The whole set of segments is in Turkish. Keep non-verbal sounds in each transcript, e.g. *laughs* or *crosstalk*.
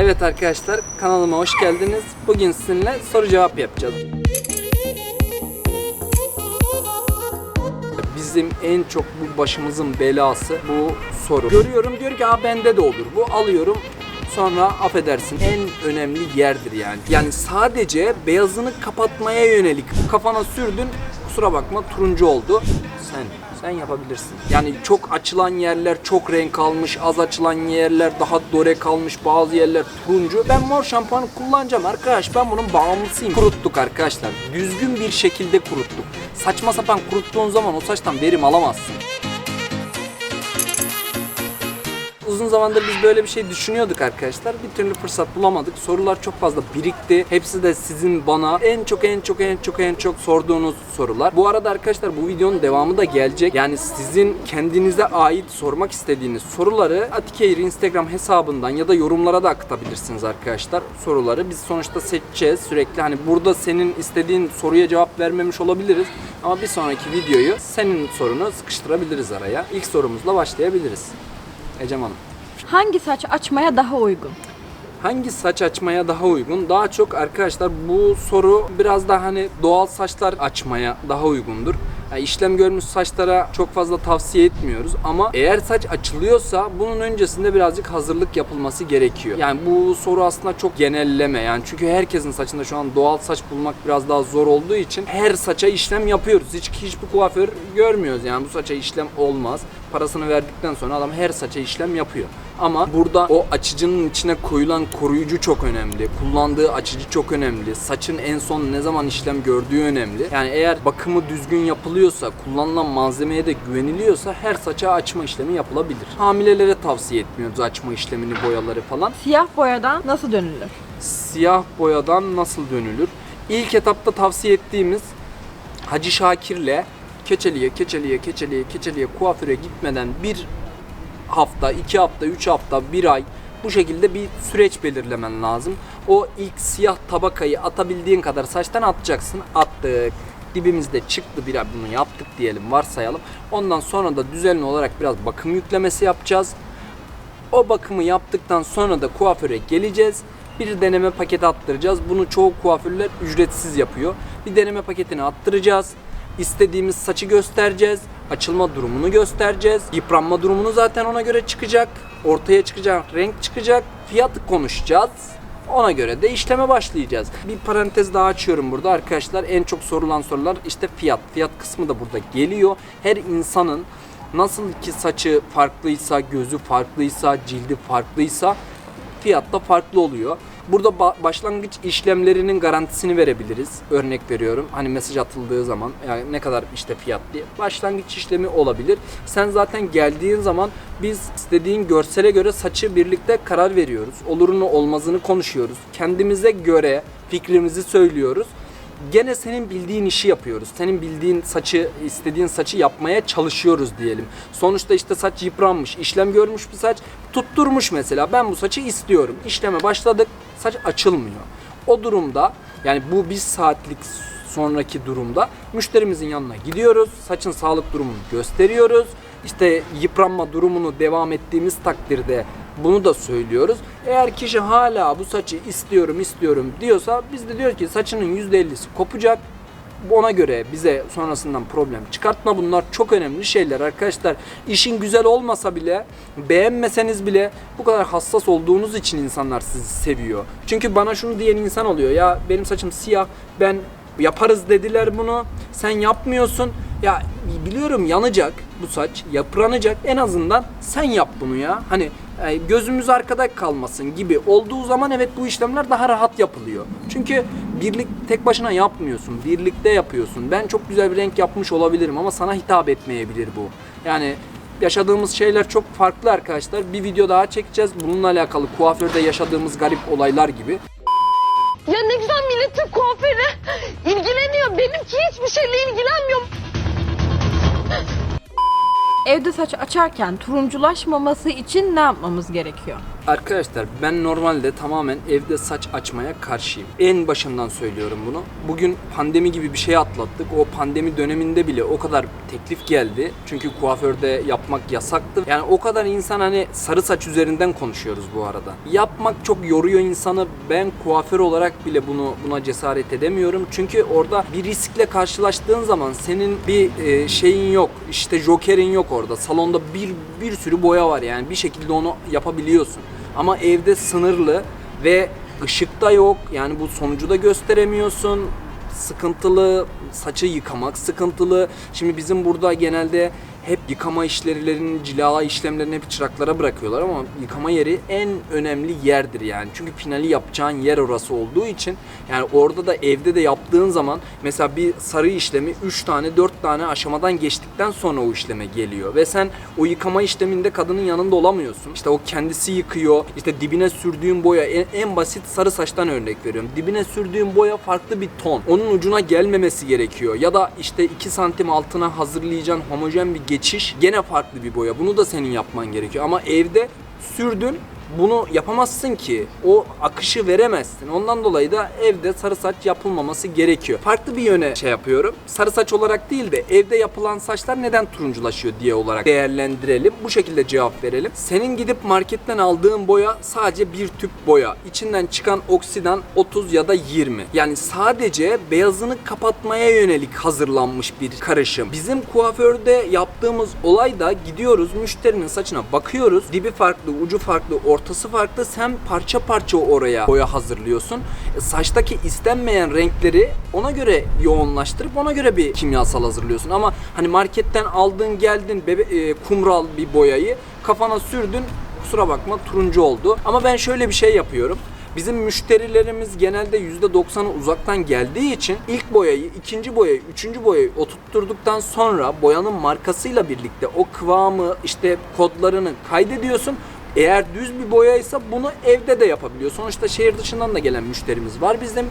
Evet arkadaşlar kanalıma hoş geldiniz. Bugün sizinle soru cevap yapacağız. Bizim en çok bu başımızın belası bu soru. Görüyorum diyor ki Aa, bende de olur. Bu alıyorum sonra affedersin en önemli yerdir yani. Yani sadece beyazını kapatmaya yönelik kafana sürdün kusura bakma turuncu oldu. Sen yapabilirsin. Yani çok açılan yerler çok renk almış, az açılan yerler daha dore kalmış, bazı yerler turuncu. Ben mor şampuanı kullanacağım arkadaş. Ben bunun bağımlısıyım. Kuruttuk arkadaşlar. Düzgün bir şekilde kuruttuk. Saçma sapan kuruttuğun zaman o saçtan verim alamazsın. Uzun zamandır biz böyle bir şey düşünüyorduk arkadaşlar. Bir türlü fırsat bulamadık. Sorular çok fazla birikti. Hepsi de sizin bana en çok en çok en çok en çok sorduğunuz sorular. Bu arada arkadaşlar bu videonun devamı da gelecek. Yani sizin kendinize ait sormak istediğiniz soruları Atikeir Instagram hesabından ya da yorumlara da akıtabilirsiniz arkadaşlar soruları. Biz sonuçta seçeceğiz sürekli. Hani burada senin istediğin soruya cevap vermemiş olabiliriz. Ama bir sonraki videoyu senin sorunu sıkıştırabiliriz araya. İlk sorumuzla başlayabiliriz. Ecem Hanım. Hangi saç açmaya daha uygun? Hangi saç açmaya daha uygun? Daha çok arkadaşlar bu soru biraz daha hani doğal saçlar açmaya daha uygundur. Yani işlem görmüş saçlara çok fazla tavsiye etmiyoruz ama eğer saç açılıyorsa bunun öncesinde birazcık hazırlık yapılması gerekiyor. Yani bu soru aslında çok genelleme yani çünkü herkesin saçında şu an doğal saç bulmak biraz daha zor olduğu için her saça işlem yapıyoruz. Hiç hiçbir kuaför görmüyoruz yani bu saça işlem olmaz. Parasını verdikten sonra adam her saça işlem yapıyor. Ama burada o açıcının içine koyulan koruyucu çok önemli. Kullandığı açıcı çok önemli. Saçın en son ne zaman işlem gördüğü önemli. Yani eğer bakımı düzgün yapılıyorsa, kullanılan malzemeye de güveniliyorsa her saça açma işlemi yapılabilir. Hamilelere tavsiye etmiyoruz açma işlemini, boyaları falan. Siyah boyadan nasıl dönülür? Siyah boyadan nasıl dönülür? İlk etapta tavsiye ettiğimiz Hacı Şakir'le keçeliye, keçeliye, keçeliye, keçeliye kuaföre gitmeden bir hafta, iki hafta, üç hafta, bir ay bu şekilde bir süreç belirlemen lazım. O ilk siyah tabakayı atabildiğin kadar saçtan atacaksın. Attık. Dibimizde çıktı bir bunu yaptık diyelim varsayalım. Ondan sonra da düzenli olarak biraz bakım yüklemesi yapacağız. O bakımı yaptıktan sonra da kuaföre geleceğiz. Bir deneme paketi attıracağız. Bunu çoğu kuaförler ücretsiz yapıyor. Bir deneme paketini attıracağız. İstediğimiz saçı göstereceğiz. Açılma durumunu göstereceğiz. Yıpranma durumunu zaten ona göre çıkacak. Ortaya çıkacak, renk çıkacak. Fiyatı konuşacağız. Ona göre de işleme başlayacağız. Bir parantez daha açıyorum burada arkadaşlar. En çok sorulan sorular işte fiyat. Fiyat kısmı da burada geliyor. Her insanın Nasıl ki saçı farklıysa, gözü farklıysa, cildi farklıysa fiyat da farklı oluyor. Burada ba- başlangıç işlemlerinin garantisini verebiliriz. Örnek veriyorum. Hani mesaj atıldığı zaman yani ne kadar işte fiyat diye. Başlangıç işlemi olabilir. Sen zaten geldiğin zaman biz istediğin görsele göre saçı birlikte karar veriyoruz. Olurunu olmazını konuşuyoruz. Kendimize göre fikrimizi söylüyoruz gene senin bildiğin işi yapıyoruz. Senin bildiğin saçı, istediğin saçı yapmaya çalışıyoruz diyelim. Sonuçta işte saç yıpranmış, işlem görmüş bir saç tutturmuş mesela. Ben bu saçı istiyorum. İşleme başladık, saç açılmıyor. O durumda yani bu bir saatlik sonraki durumda müşterimizin yanına gidiyoruz. Saçın sağlık durumunu gösteriyoruz. İşte yıpranma durumunu devam ettiğimiz takdirde bunu da söylüyoruz. Eğer kişi hala bu saçı istiyorum istiyorum diyorsa biz de diyoruz ki saçının %50'si kopacak. Ona göre bize sonrasından problem çıkartma. Bunlar çok önemli şeyler arkadaşlar. İşin güzel olmasa bile, beğenmeseniz bile bu kadar hassas olduğunuz için insanlar sizi seviyor. Çünkü bana şunu diyen insan oluyor. Ya benim saçım siyah, ben yaparız dediler bunu. Sen yapmıyorsun. Ya biliyorum yanacak bu saç, yıpranacak. En azından sen yap bunu ya. Hani gözümüz arkada kalmasın gibi olduğu zaman evet bu işlemler daha rahat yapılıyor. Çünkü birlik tek başına yapmıyorsun. Birlikte yapıyorsun. Ben çok güzel bir renk yapmış olabilirim ama sana hitap etmeyebilir bu. Yani yaşadığımız şeyler çok farklı arkadaşlar. Bir video daha çekeceğiz. Bununla alakalı kuaförde yaşadığımız garip olaylar gibi. Ya ne güzel milletin kuaförü ilgileniyor. Benimki hiçbir şeyle ilgilenmiyor. Evde saç açarken turunculaşmaması için ne yapmamız gerekiyor? Arkadaşlar ben normalde tamamen evde saç açmaya karşıyım. En başından söylüyorum bunu. Bugün pandemi gibi bir şey atlattık. O pandemi döneminde bile o kadar teklif geldi. Çünkü kuaförde yapmak yasaktı. Yani o kadar insan hani sarı saç üzerinden konuşuyoruz bu arada. Yapmak çok yoruyor insanı. Ben kuaför olarak bile bunu buna cesaret edemiyorum. Çünkü orada bir riskle karşılaştığın zaman senin bir e, şeyin yok. İşte jokerin yok orada. Salonda bir bir sürü boya var yani bir şekilde onu yapabiliyorsun. Ama evde sınırlı ve ışıkta yok. Yani bu sonucu da gösteremiyorsun. Sıkıntılı, saçı yıkamak sıkıntılı. Şimdi bizim burada genelde hep yıkama işlerinin, cilala işlemlerini hep çıraklara bırakıyorlar ama yıkama yeri en önemli yerdir yani. Çünkü finali yapacağın yer orası olduğu için yani orada da evde de yaptığın zaman mesela bir sarı işlemi 3 tane 4 tane aşamadan geçtikten sonra o işleme geliyor ve sen o yıkama işleminde kadının yanında olamıyorsun. İşte o kendisi yıkıyor. İşte dibine sürdüğün boya en, en basit sarı saçtan örnek veriyorum. Dibine sürdüğün boya farklı bir ton. Onun ucuna gelmemesi gerekiyor. Ya da işte 2 santim altına hazırlayacağın homojen bir geçiş gene farklı bir boya. Bunu da senin yapman gerekiyor. Ama evde sürdün bunu yapamazsın ki. O akışı veremezsin. Ondan dolayı da evde sarı saç yapılmaması gerekiyor. Farklı bir yöne şey yapıyorum. Sarı saç olarak değil de evde yapılan saçlar neden turunculaşıyor diye olarak değerlendirelim. Bu şekilde cevap verelim. Senin gidip marketten aldığın boya sadece bir tüp boya. İçinden çıkan oksidan 30 ya da 20. Yani sadece beyazını kapatmaya yönelik hazırlanmış bir karışım. Bizim kuaförde yaptığımız olay da gidiyoruz müşterinin saçına bakıyoruz. Dibi farklı, ucu farklı, ortası farklı. Sen parça parça oraya boya hazırlıyorsun. E, saçtaki istenmeyen renkleri ona göre yoğunlaştırıp ona göre bir kimyasal hazırlıyorsun. Ama hani marketten aldın geldin bebe, e, kumral bir boyayı kafana sürdün kusura bakma turuncu oldu. Ama ben şöyle bir şey yapıyorum. Bizim müşterilerimiz genelde %90'ı uzaktan geldiği için ilk boyayı, ikinci boyayı, üçüncü boyayı oturtturduktan sonra boyanın markasıyla birlikte o kıvamı işte kodlarını kaydediyorsun. Eğer düz bir boyaysa bunu evde de yapabiliyor. Sonuçta şehir dışından da gelen müşterimiz var. Bizim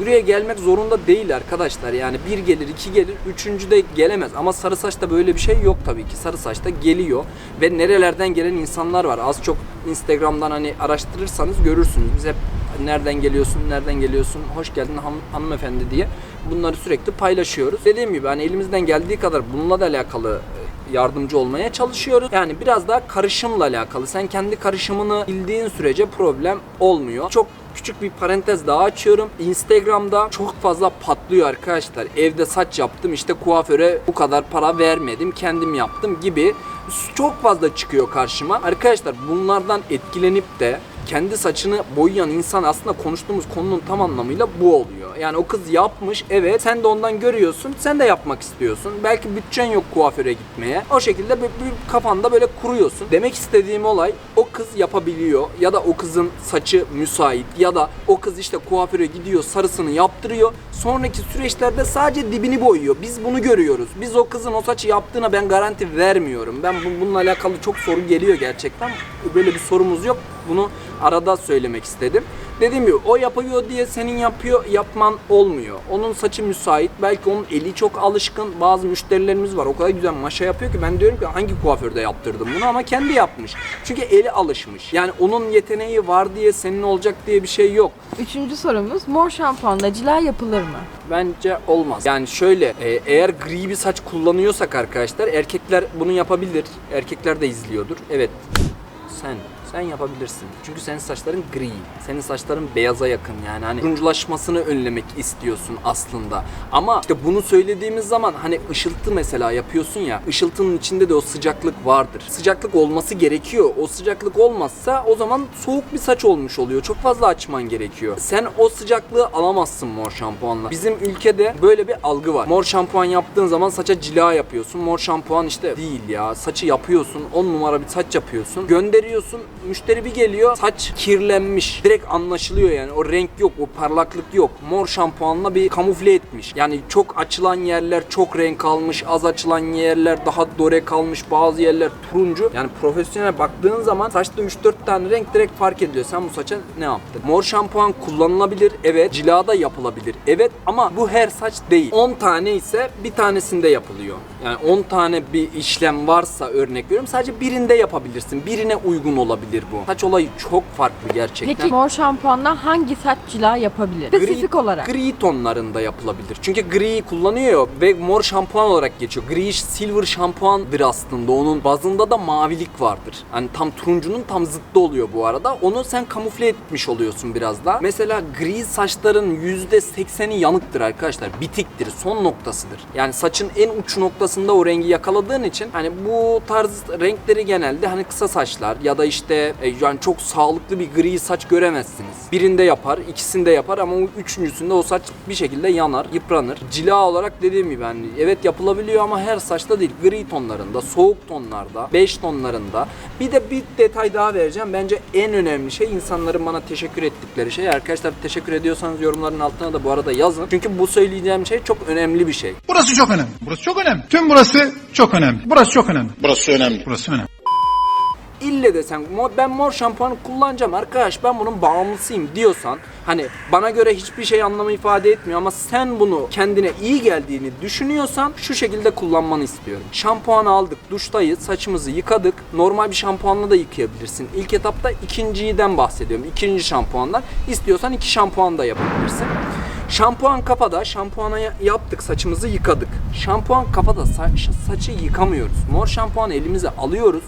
buraya gelmek zorunda değil arkadaşlar. Yani bir gelir, iki gelir, üçüncü de gelemez. Ama sarı saçta böyle bir şey yok tabii ki. Sarı saçta geliyor ve nerelerden gelen insanlar var. Az çok Instagram'dan hani araştırırsanız görürsünüz. Biz hep nereden geliyorsun, nereden geliyorsun, hoş geldin han- hanımefendi diye bunları sürekli paylaşıyoruz. Dediğim gibi hani elimizden geldiği kadar bununla da alakalı yardımcı olmaya çalışıyoruz. Yani biraz daha karışımla alakalı. Sen kendi karışımını bildiğin sürece problem olmuyor. Çok küçük bir parantez daha açıyorum. Instagram'da çok fazla patlıyor arkadaşlar. Evde saç yaptım işte kuaföre bu kadar para vermedim kendim yaptım gibi çok fazla çıkıyor karşıma. Arkadaşlar bunlardan etkilenip de kendi saçını boyayan insan aslında konuştuğumuz konunun tam anlamıyla bu oluyor. Yani o kız yapmış evet sen de ondan görüyorsun sen de yapmak istiyorsun. Belki bütçen yok kuaföre gitmeye. O şekilde bir, bir kafanda böyle kuruyorsun. Demek istediğim olay o kız yapabiliyor ya da o kızın saçı müsait ya da o kız işte kuaföre gidiyor sarısını yaptırıyor. Sonraki süreçlerde sadece dibini boyuyor. Biz bunu görüyoruz. Biz o kızın o saçı yaptığına ben garanti vermiyorum. Ben bu- bununla alakalı çok soru geliyor gerçekten. Böyle bir sorumuz yok. Bunu arada söylemek istedim. Dediğim gibi o yapıyor diye senin yapıyor yapman olmuyor. Onun saçı müsait. Belki onun eli çok alışkın. Bazı müşterilerimiz var. O kadar güzel maşa yapıyor ki ben diyorum ki hangi kuaförde yaptırdım bunu ama kendi yapmış. Çünkü eli alışmış. Yani onun yeteneği var diye senin olacak diye bir şey yok. Üçüncü sorumuz mor şampuanla cila yapılır mı? Bence olmaz. Yani şöyle e, eğer gri bir saç kullanıyorsak arkadaşlar erkekler bunu yapabilir. Erkekler de izliyordur. Evet sen sen yapabilirsin. Çünkü senin saçların gri. Senin saçların beyaza yakın yani. Hani turunculaşmasını önlemek istiyorsun aslında. Ama işte bunu söylediğimiz zaman hani ışıltı mesela yapıyorsun ya. ışıltının içinde de o sıcaklık vardır. Sıcaklık olması gerekiyor. O sıcaklık olmazsa o zaman soğuk bir saç olmuş oluyor. Çok fazla açman gerekiyor. Sen o sıcaklığı alamazsın mor şampuanla. Bizim ülkede böyle bir algı var. Mor şampuan yaptığın zaman saça cila yapıyorsun. Mor şampuan işte değil ya. Saçı yapıyorsun. 10 numara bir saç yapıyorsun. Gönderiyorsun. Müşteri bir geliyor. Saç kirlenmiş. Direkt anlaşılıyor yani. O renk yok. O parlaklık yok. Mor şampuanla bir kamufle etmiş. Yani çok açılan yerler çok renk almış. Az açılan yerler daha dore kalmış. Bazı yerler turuncu. Yani profesyonel baktığın zaman saçta 3-4 tane renk direkt fark ediliyor. Sen bu saça ne yaptın? Mor şampuan kullanılabilir. Evet. Cila da yapılabilir. Evet ama bu her saç değil. 10 tane ise bir tanesinde yapılıyor. Yani 10 tane bir işlem varsa örnek veriyorum sadece birinde yapabilirsin. Birine uygun olabilir. Değildir bu. Saç olayı çok farklı gerçekten. Peki mor şampuanla hangi saç cila yapabilir? Spesifik olarak. Gri tonlarında yapılabilir. Çünkü gri kullanıyor ve mor şampuan olarak geçiyor. Gri silver şampuandır aslında. Onun bazında da mavilik vardır. Hani tam turuncunun tam zıttı oluyor bu arada. Onu sen kamufle etmiş oluyorsun biraz da. Mesela gri saçların %80'i yanıktır arkadaşlar. Bitiktir. Son noktasıdır. Yani saçın en uç noktasında o rengi yakaladığın için hani bu tarz renkleri genelde hani kısa saçlar ya da işte e, yani çok sağlıklı bir gri saç göremezsiniz. Birinde yapar, ikisinde yapar ama o üçüncüsünde o saç bir şekilde yanar, yıpranır. Cila olarak dediğim gibi hani evet yapılabiliyor ama her saçta değil. Gri tonlarında, soğuk tonlarda, beş tonlarında. Bir de bir detay daha vereceğim. Bence en önemli şey insanların bana teşekkür ettikleri şey. Arkadaşlar teşekkür ediyorsanız yorumların altına da bu arada yazın. Çünkü bu söyleyeceğim şey çok önemli bir şey. Burası çok önemli. Burası çok önemli. Tüm burası çok önemli. Burası çok önemli. Burası önemli. Burası önemli. İlle de sen "Mo- ben mor şampuanı kullanacağım arkadaş ben bunun bağımlısıyım diyorsan hani bana göre hiçbir şey anlamı ifade etmiyor ama sen bunu kendine iyi geldiğini düşünüyorsan şu şekilde kullanmanı istiyorum. Şampuanı aldık, duştayız, saçımızı yıkadık. Normal bir şampuanla da yıkayabilirsin. İlk etapta ikinciden bahsediyorum. İkinci şampuandan. İstiyorsan iki şampuan da yapabilirsin. Şampuan kafada, şampuana ya- yaptık, saçımızı yıkadık. Şampuan kafada saç, saçı yıkamıyoruz. Mor şampuanı elimize alıyoruz.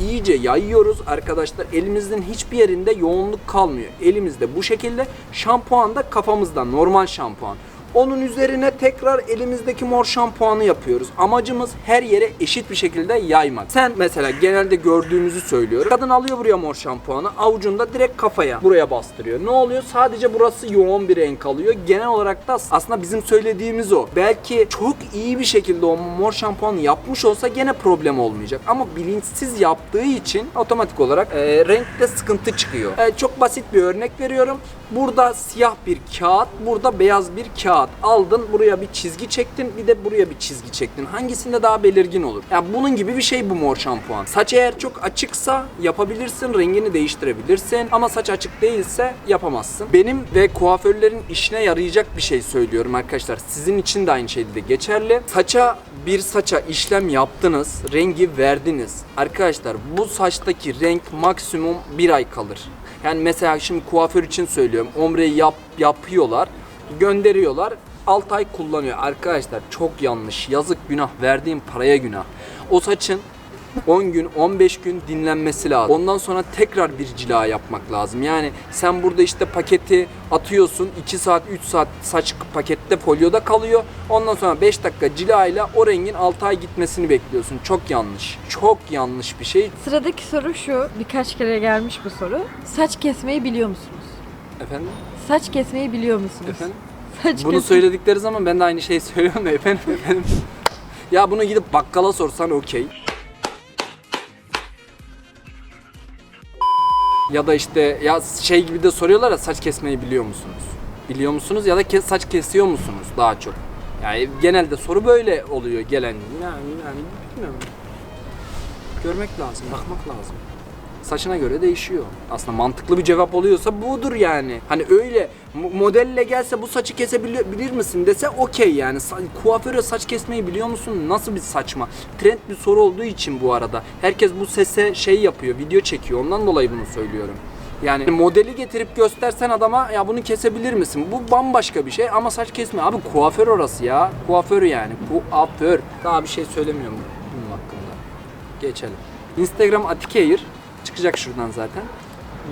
İyice yayıyoruz arkadaşlar. Elimizin hiçbir yerinde yoğunluk kalmıyor. Elimizde bu şekilde şampuan da kafamızda normal şampuan. Onun üzerine tekrar elimizdeki mor şampuanı yapıyoruz. Amacımız her yere eşit bir şekilde yaymak. Sen mesela genelde gördüğümüzü söylüyorum. Kadın alıyor buraya mor şampuanı. Avucunda direkt kafaya buraya bastırıyor. Ne oluyor? Sadece burası yoğun bir renk alıyor. Genel olarak da aslında bizim söylediğimiz o. Belki çok iyi bir şekilde o mor şampuanı yapmış olsa gene problem olmayacak. Ama bilinçsiz yaptığı için otomatik olarak e, renkte sıkıntı çıkıyor. E, çok basit bir örnek veriyorum. Burada siyah bir kağıt, burada beyaz bir kağıt. Aldın buraya bir çizgi çektin, bir de buraya bir çizgi çektin. Hangisinde daha belirgin olur? Yani bunun gibi bir şey bu mor şampuan. Saç eğer çok açıksa yapabilirsin, rengini değiştirebilirsin. Ama saç açık değilse yapamazsın. Benim ve kuaförlerin işine yarayacak bir şey söylüyorum arkadaşlar. Sizin için de aynı şey de geçerli. Saça bir saça işlem yaptınız, rengi verdiniz. Arkadaşlar bu saçtaki renk maksimum bir ay kalır. Yani mesela şimdi kuaför için söylüyorum. Omreyi yap, yapıyorlar, gönderiyorlar. 6 ay kullanıyor. Arkadaşlar çok yanlış. Yazık günah. Verdiğim paraya günah. O saçın 10 gün, 15 gün dinlenmesi lazım. Ondan sonra tekrar bir cila yapmak lazım. Yani sen burada işte paketi atıyorsun. 2 saat, 3 saat saç pakette folyoda kalıyor. Ondan sonra 5 dakika cila ile o rengin 6 ay gitmesini bekliyorsun. Çok yanlış. Çok yanlış bir şey. Sıradaki soru şu. Birkaç kere gelmiş bu soru. Saç kesmeyi biliyor musunuz? Efendim? Saç kesmeyi biliyor musunuz? Efendim? *laughs* Saç Bunu kes- söyledikleri zaman ben de aynı şeyi *laughs* söylüyorum da efendim efendim. ya bunu gidip bakkala sorsan okey. Ya da işte ya şey gibi de soruyorlar ya saç kesmeyi biliyor musunuz? Biliyor musunuz ya da ke- saç kesiyor musunuz daha çok? Yani genelde soru böyle oluyor gelen. Yani, yani bilmiyorum. Görmek lazım, bakmak lazım. Saçına göre değişiyor. Aslında mantıklı bir cevap oluyorsa budur yani. Hani öyle mo- modelle gelse bu saçı kesebilir bilir misin dese okey yani. Sa- kuaföre saç kesmeyi biliyor musun? Nasıl bir saçma. Trend bir soru olduğu için bu arada. Herkes bu sese şey yapıyor, video çekiyor. Ondan dolayı bunu söylüyorum. Yani modeli getirip göstersen adama ya bunu kesebilir misin? Bu bambaşka bir şey ama saç kesme. Abi kuaför orası ya. Kuaför yani. Kuaför. Daha bir şey söylemiyorum bunun hakkında. Geçelim. Instagram Atikeir çıkacak şuradan zaten.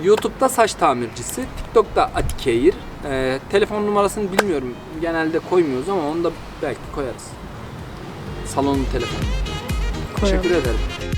YouTube'da saç tamircisi, TikTok'ta Atikeir. Ee, telefon numarasını bilmiyorum. Genelde koymuyoruz ama onu da belki koyarız. Salonun telefonu. Koyalım. Teşekkür ederim.